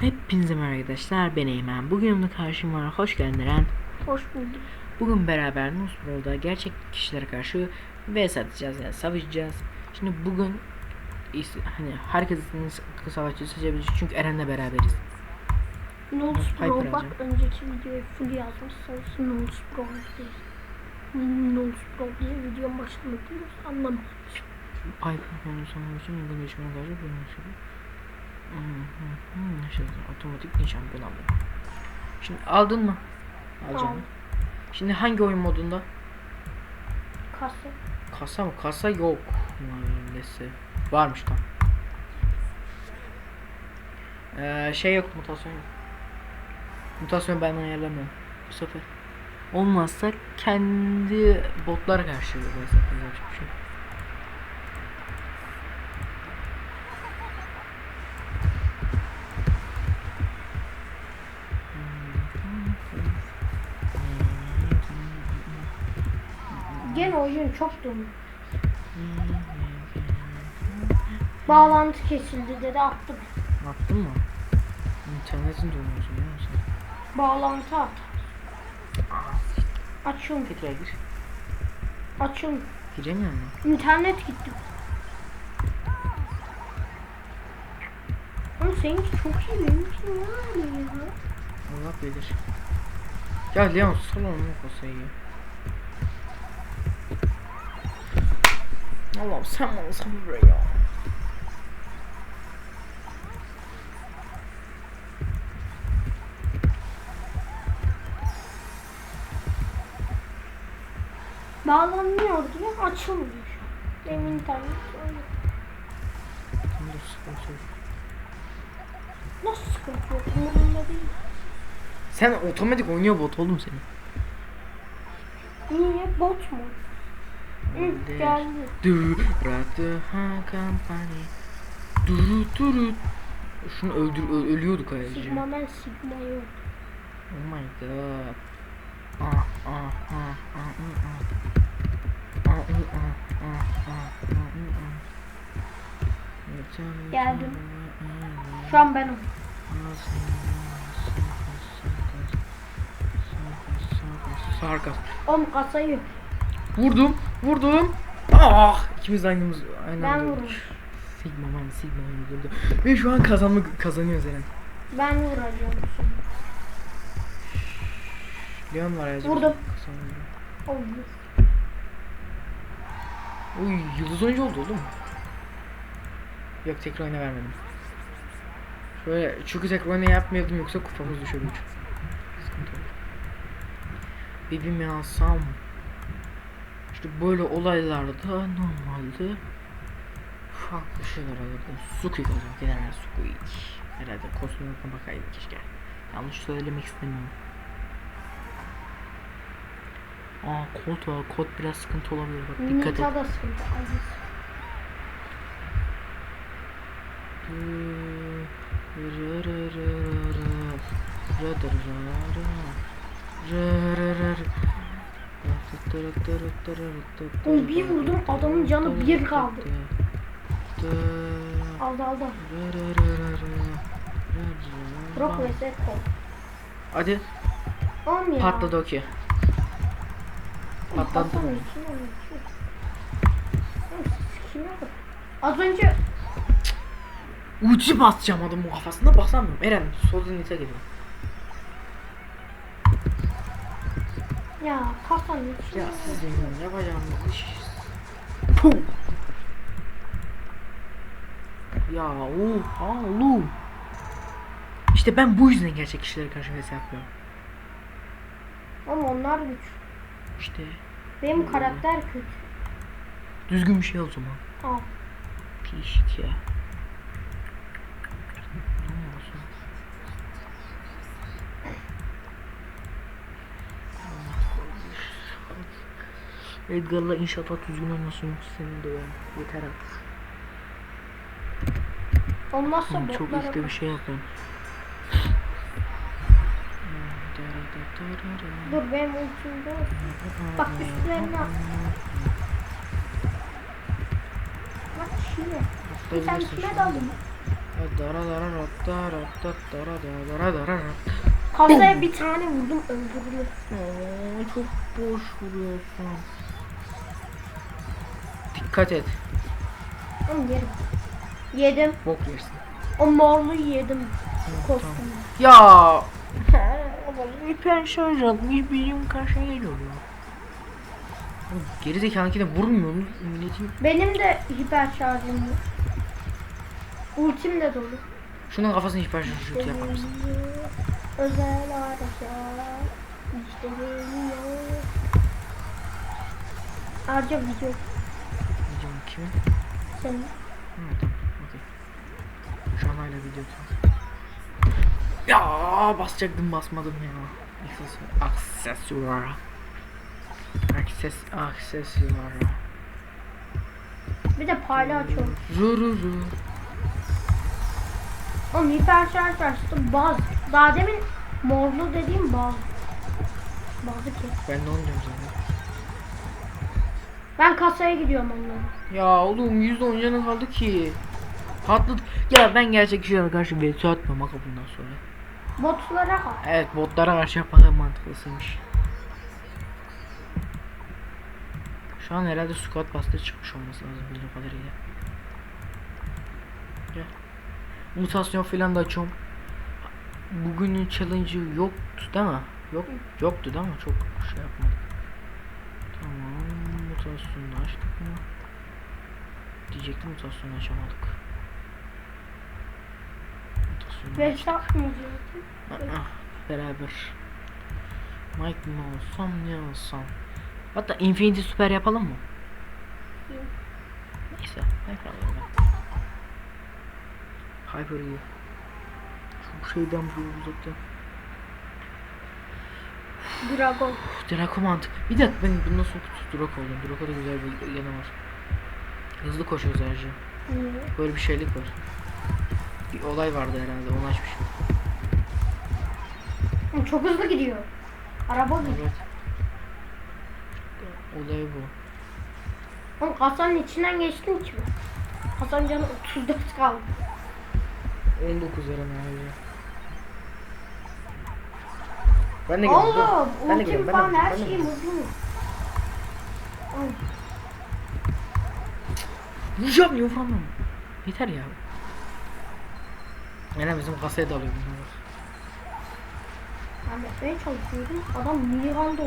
Hepinize merhaba arkadaşlar ben Eymen. Bugün yanımda karşım var. Hoş geldin Eren. Hoş bulduk. Bugün beraber Nusprol'da gerçek kişilere karşı vs atacağız yani savaşacağız. Şimdi bugün hani herkes istediğini savaşçı seçebilir çünkü Eren'le beraberiz. Pro bak önceki videoyu full yazmışsınız. Nolus Pro diye. Nolus Pro diye video başında diyoruz. Anlamadım. Piper konusunda için uygun değişmeye karşı bir yaşadı. Otomatik ne şampiyon aldı. Şimdi aldın mı? Alacağım. Aldım. Şimdi hangi oyun modunda? Kasa. Kasa mı? Kasa yok. Maalesef. Varmış tam. Ee, şey yok mutasyon yok. Mutasyon ben ayarlamıyorum bu sefer. Olmazsa kendi botlara karşı böyle yapacak bir şey. Çok donuk. Bağlantı kesildi dedi attım. Attın mı? İnternetin durmuyorsun biliyor musun? Bağlantı at. Açın. Tekrar gir. Açın. Giremiyor mu? İnternet gitti. Ama seninki çok iyi benimki ne öyle ya? Allah bilir. Ya Leon sal onu Allah'ım sen bana sabır ya. Bağlanmıyor diye açılmıyor. İnternet öyle. Bunda sıkıntı yok. Nasıl sıkıntı yok? Umurumda değil. Sen otomatik oynuyor bot oğlum senin. Niye? Bot mu? Öyle. geldi. Du ratı ha kampanya. Duru duru. Şunu öldür ö- ölüyorduk ayrıca. Sigma ben Sigma yok. Oh my god. Ah ah ah ah ah ah. Ah ah ah ah ah ah ah. Geldim. Şu an benim. Sarkas. Oğlum kasayı. Vurdum, vurdum. Ah, ikimiz de aynımız aynı Ben anda vurdum. vurduk. Sigma man, Sigma man vurdu. Ve şu an kazanmak kazanıyoruz Eren. Ben vuracağım şimdi. Leon var ya. Vurdum. Kazanıyor. Oldu. Uy, yıldız oyuncu oldu oğlum. Yok tekrar oyuna vermedim. Şöyle çünkü tekrar oyuna yapmayalım yoksa kupamız düşebilir. Sıkıntı olur. Bibimi alsam. İşte böyle olaylarda normalde farklı şeyler alırdım. Suki alırdım. Genel Suki. Herhalde kostümüne bakayım keşke. Yanlış söylemek istemiyorum. Aa kod var. Kod biraz sıkıntı olabilir. Bak dikkat et. Nita da sıkıntı. Aziz. Oğlum bir vurdum, adamın canı bir kaldı. Aldı aldı. Brock vs. Cole. Hadi ya. patladı okey. Patladı. Az önce Ucu basacağım adamın kafasına basamıyorum. Eren soldan ite geliyor. Ya içine Ya sizin yapacağınız iş. Puh. Ya oha oğlum. İşte ben bu yüzden gerçek kişilere karşı vs yapıyorum. Ama onlar güç. İşte Benim karakter kötü. düzgün bir şey o zaman. Al. Pişt ya. Ne olsun? Edgar'la inşallah düzgün yoksa senin de ben. Yeter artık. Olmazsa Ben çok botlara işte bir şey yapıyorum. Dur benim ultimde. Bak üstlerine at. Bak şimdi. Kime daldın? anda. Dara dara ratta ratta dara dara dara dara. Kasaya bir tane vurdum öldürülür. Oo, çok boş vuruyorsun. Dikkat et. Oğlum yerim. Yedim. Bok yersin. O morlu yedim. Kostümü. Ya. Hiper şarj atmış benim karşıya geliyor ya. Oğlum, Geri zekalınki de vurmuyor mu? Milletin. Benim de hiper şarjım var. Ultim de dolu. Şunun kafasını hiper şarj yapar mısın? Özel araçlar. İşte geliyor. Ayrıca video kimin? senin. Hı, tamam. Okey. Şu an hala video. Ya basacaktım basmadım ya. Aksesuar. Akses, aksesuar. Bir de palyaço. Zururu. Oğlum hiper şarj açtı. Baz. Daha demin morlu dediğim baz. Bazı ki. Ben de onu diyorum zaten. Ben kasaya gidiyorum onlara. Ya oğlum %10 canı kaldı ki. Patladı. Ya ben gerçek kişilere karşı veto atmam aga bundan sonra. Botlara kal. Evet botlara karşı yapmak en mantıklısıymış. Şu an herhalde squat bastı çıkmış olması lazım bildiğim kadarıyla. Gel. Mutasyon falan da açıyorum. Bugünün challenge'ı yoktu değil mi? Yok, yoktu değil mi? Çok şey yapmadık. Tamam, mutasyonu da açtık mı? Diyecektim mutasyonu açamadık. Mutasyonu Ve. Aa, beraber. Mike mi olsam ne olsam. Hatta Infinity Super yapalım mı? Yok. Neyse. Hyper iyi. Şu şeyden bu uzakta. Dragon. Uf, Draco mantık. Bir dakika ben bundan sonra Draco oldum. Draco'da güzel bir yanı var. Hızlı koşuyoruz her şey. Böyle bir şeylik var. Bir olay vardı herhalde onu açmışım. Oğlum Çok hızlı gidiyor. Araba gidiyor. Evet. Olay bu. Oğlum kasanın içinden geçtin hiç mi? Kasanın canı 34 kaldı. 19 lira ne abi? Ben de geliyorum. dur. Oğlum Ben de geliyorum. Ben de geliyorum. her Ben de geliyorum. hızlı. Oğlum, Vuracağım. Yeter ya. Yine bizim kasaya dalıyor bunlar. Ben yapmaya çalışıyordum. Adam minigun oldu.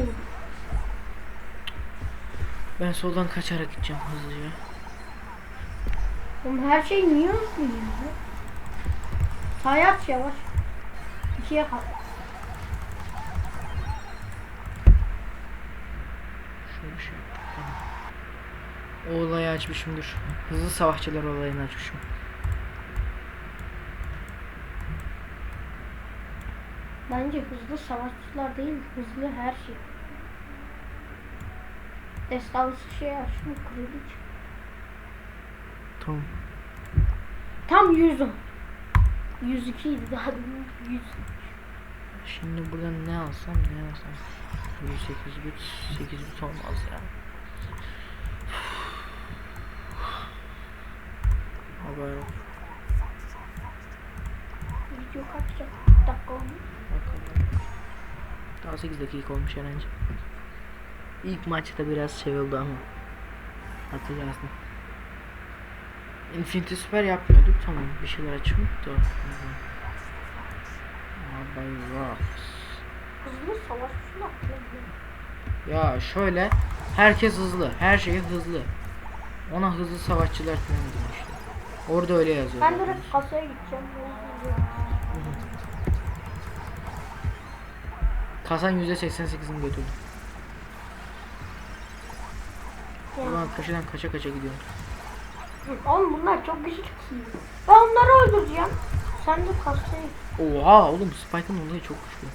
Ben soldan kaçarak gideceğim hızlıca. Oğlum her şey niye hızlı aç yavaş. İkiye kal. Şöyle bir şey yaptık. Tamam. O olayı açmışımdır. Hızlı savaşçılar olayını açmışım. Bence hızlı savaşçılar değil, hızlı her şey. Destansı şey açtım, kredi. Tamam. Tam 110. 102 idi daha demin 100. Şimdi buradan ne alsam ne alsam. 108 bit 8 bit olmaz ya. Haber. Video kaç dakika olmuş? Bakalım. Daha 8 dakika olmuş herhalde. İlk maçta biraz şey oldu ama. Hatırlarsın. Infinity Super yapmıyorduk tamam bir şeyler açıyorduk da. Haber rocks. Hızlı savaşçılar. Ya şöyle herkes hızlı her şey hızlı. Ona hızlı savaşçılar demişti. Orada öyle yazıyor. Ben direkt kasaya gideceğim. Kasan %88'ini götürdü. Ulan kaşıdan kaça kaça gidiyorum. Oğlum bunlar çok güçlü ki. Ben onları öldüreceğim. Sen de kasaya. Oha oğlum Spike'ın olayı çok güçlü.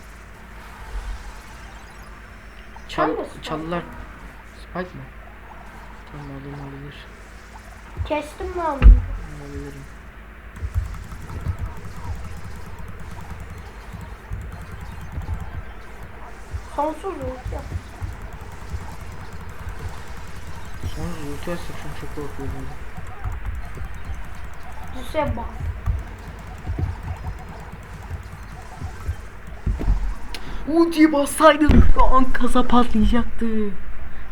Çal, Spike? çalılar. Spike mı? Tamam alayım olabilir. Kestim mi onu? olmalıyım. Sonsuz ulti yap. Sonsuz ulti çok korkuyorum. Düşe bak. Ultiyi bassaydım şu an kasa patlayacaktı.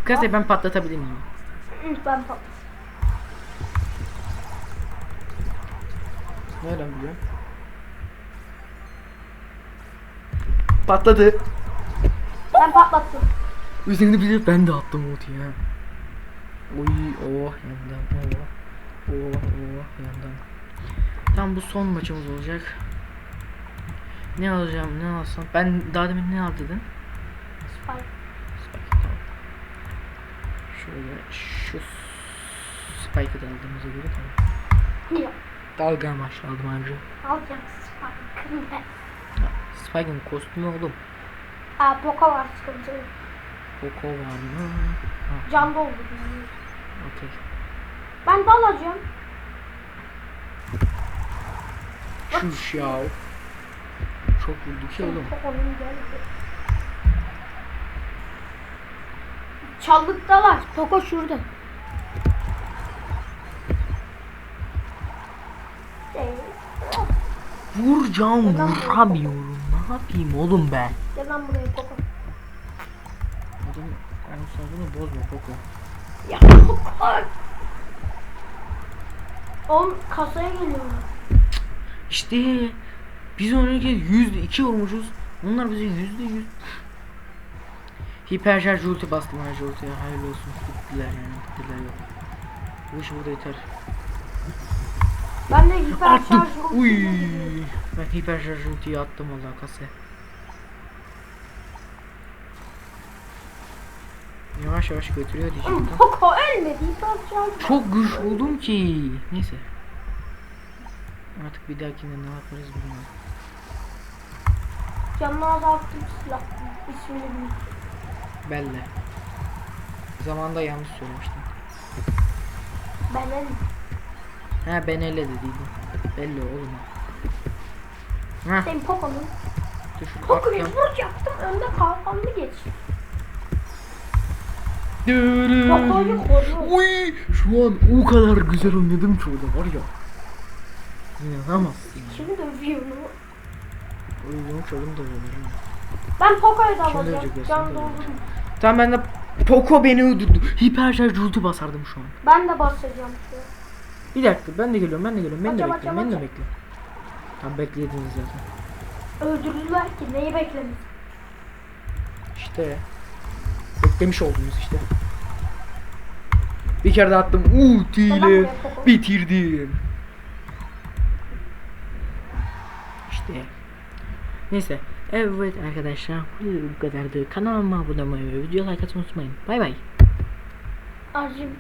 Kasa ben patlatabilir miyim? Ben patlatabilirim. Nereden biliyorum? Patladı. Ben patlattım. Üzerine bir de ben de attım ultiyi ha. Oy oh yandan oh. Oh oh yandan. Tam bu son maçımız olacak. Ne alacağım ne alsam? Ben daha demin ne al dedin? Spike. Spike tamam. Şöyle şu Spike'ı da aldığımıza göre tamam. Yok. Dalga amaçlı aldım ayrıca. Alacağım Spike'ını ben. Spike'ın kostümü oğlum. Aa Poco var sıkıntı. Poco var mı? Ha, Can doldu. okey. Ben de alacağım. Şuş ya. Çok vurdu ki oğlum. Çaldıktalar. Poco şurada. Ee, Vuracağım Neden vuramıyorum. Ne yapayım oğlum ben? Gel lan buraya Poco. Adam sabrını bozma Poco. Ya Poco. Oğlum kasaya geliyorlar. İşte biz önceki yüzde iki vurmuşuz. Onlar bize yüzde yüz. Hiper şarj ulti bastım her ultiye. Hayırlı olsun. Gittiler yani. Gittiler yok. Bu iş burada yeter. Ben de hiper Attım. şarj Uy. Ben hiper şarj ultiyi attım valla kasaya. Yavaş yavaş götürüyor. Poco ölmedi. Hiper şarj. Çok güç oldum ki. Neyse. Artık bir dahakinde ne yaparız bilmiyorum. Canını azalttım silah. İsmini bilmiyorum. Belle. Zamanında yanlış söylemiştim. Ben en Ha ben elle dediydim. Belli oğlum. Ha Senin Poco'nun. şu Poco'yu atacağım. vuracaktım. Önde kalkanlı geç. Poco'yu koruyor. Uy şu an o kadar güzel oynadım ki orada var ya. İnanamazsın. Şimdi dövüyor onu. Oyunu çalım da oynuyorum. Ben Poco'yu da alacağım. Can ölecek. Tamam ben de Poco beni öldürdü. Hiper şarj ulti basardım şu an. Ben de basacağım şu an. Bir dakika ben de geliyorum ben de geliyorum. Beni de Bakacağım, bekleyin beni de bakacağım, bekleyin. Tam beklediniz zaten. Öldürdüler ki. Neyi beklemiş? İşte. Beklemiş oldunuz işte. Bir kere de attım. Ultiyle bitirdim. İşte. Neyse. Evet arkadaşlar. Bu kadardı. Kanalıma abone olmayı ve video like atmayı unutmayın. Bay bay. Arjim